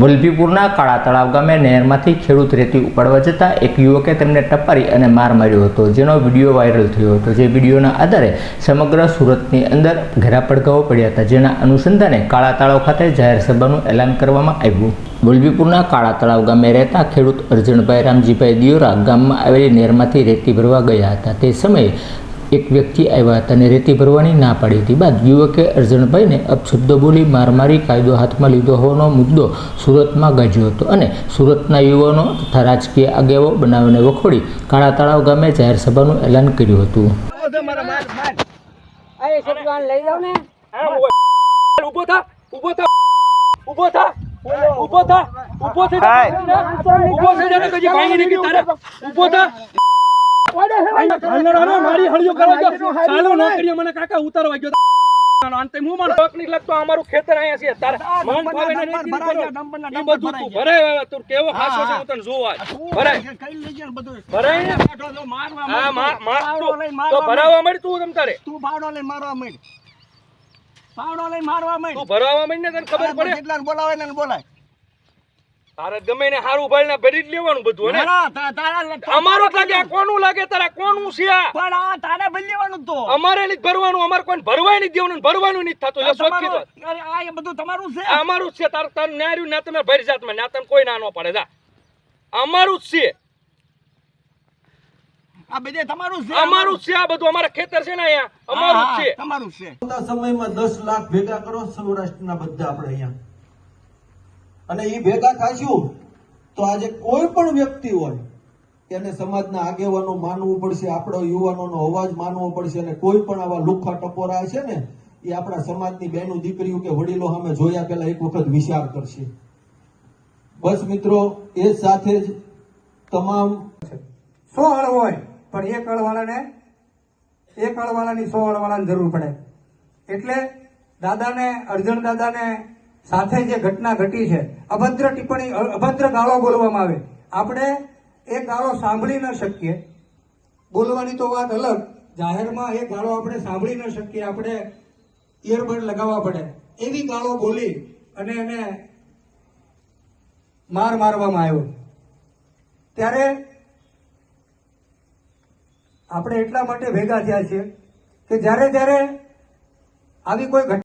વલભીપુરના કાળા તળાવ ગામે નહેરમાંથી ખેડૂત રેતી ઉપાડવા જતા એક યુવકે તેમને ટપારી અને માર માર્યો હતો, જેનો વીડિયો વાયરલ થયો હતો. જે વિડીયોના આધારે સમગ્ર સુરતની અંદર ઘેરા પડઘાઓ પડ્યા હતા, જેના અનુસંધાને કાળા તળાવ ખાતે જાહેર સભાનું એલાન કરવામાં આવ્યું. વલભીપુરના કાળા તળાવ ગામે રહેતા ખેડૂત અર્જણભાઈ રામજીભાઈ દિયોરા ગામમાં આવેલી નહેરમાંથી રેતી ભરવા ગયા હતા. તે સમયે એક વ્યક્તિ આવ્યા હતા અને રેતી ભરવાની ના પાડી હતી. બાદ યુવકે અર્જણભાઈને અપશબ્દો બોલી મારમારી કાયદો હાથમાં લીધો હોવાનો મુદ્દો સુરતમાં ગાજ્યો હતો અને સુરતના યુવાનો તથા રાજકીય આગેવો બનાવીને વખોડી કાળા તળાવ ગામે જાહેર સભાનું એલાન કર્યું હતું. અરે છોકરાને લઈ જાવ ને ઊભો થા. ઊભો થા. મારી હળિયો કરવા ગયો. ચાલો મને કાકા ઉતારવા ગયો. અંતે હું મને? હક નહીં લાગતો અમારું ખેતર અહીંયા છે. તારે મન ફાવે ને નહીં બધું તું ભરાય હવે તું કેવો ખાસો છે હું. તને જોવા ભરાય. ભરાય ને? હા માર માર તું તો ભરાવા મળી તું તમ તારે? તું પાવડો લઈને મારવા માંડ. પાવડો લઈને મારવા માંડ. તું ભરાવા મળી ને તને ખબર પડે? કેટલા બોલાવે ને બોલાય. તારે ગમે ને હારું ભાઈ ને ભરી જ લેવાનું બધું ને? ના, તા- તારા અમારો લાગે આ કોનું લાગે તારા કોનું છે પણ આ તારે ભરી લેવાનું તો. અમારે નહીં ભરવાનું અમારે કોઈ ભરવાય નહીં દેવાનું ભરવાનું નહીં થતું એટલે સોચી તો અરે આ એ બધું તમારું છે? અમારું છે તાર તાર ન્યાર્યું ના તમે ભરી જાત ના તમે કોઈ ના નો પડે જા. અમારું જ છે. આ બધે તમારું છે અમારું જ છે આ બધું અમારા ખેતર છે ને અહીંયા. અમારું જ છે. તમારું છે. સમયમાં દસ લાખ ભેગા કરો સૌરાષ્ટ્રના બધા આપણે અહીંયા. અને એ ભેગા થશું તો આજે કોઈ પણ વ્યક્તિ હોય, એને સમાજના આગેવાનો માનવું પડશે, આપણો યુવાનોનો અવાજ માનવો પડશે અને કોઈ પણ આવા લુખા ટપોરા છે ને એ આપણા સમાજની બહેનું દીકરીઓ કે વડીલો સામે જોયા પહેલા એક વખત વિચાર કરશે. બસ મિત્રો, એ સાથે જ તમામ સો હળ હોય, પણ એક હળવાળાને, એક હળવાળાની સો હળવાળાની જરૂર પડે. એટલે દાદાને અર્જણ દાદાને સાથે જે ઘટના ઘટી છે, અભદ્ર ટિપ્પણી અભદ્ર ગાળો બોલવામાં આવે. આપણે એ ગાળો સાંભળી ન શકીએ. બોલવાની તો વાત અલગ. જાહેરમાં એ ગાળો આપણે સાંભળી ન શકીએ. આપણે ઇયરબડ લગાવવા પડે. એવી ગાળો બોલી અને એને માર મારવામાં આવ્યો. ત્યારે આપણે એટલા માટે ભેગા થયા છીએ કે જ્યારે જ્યારે આવી કોઈ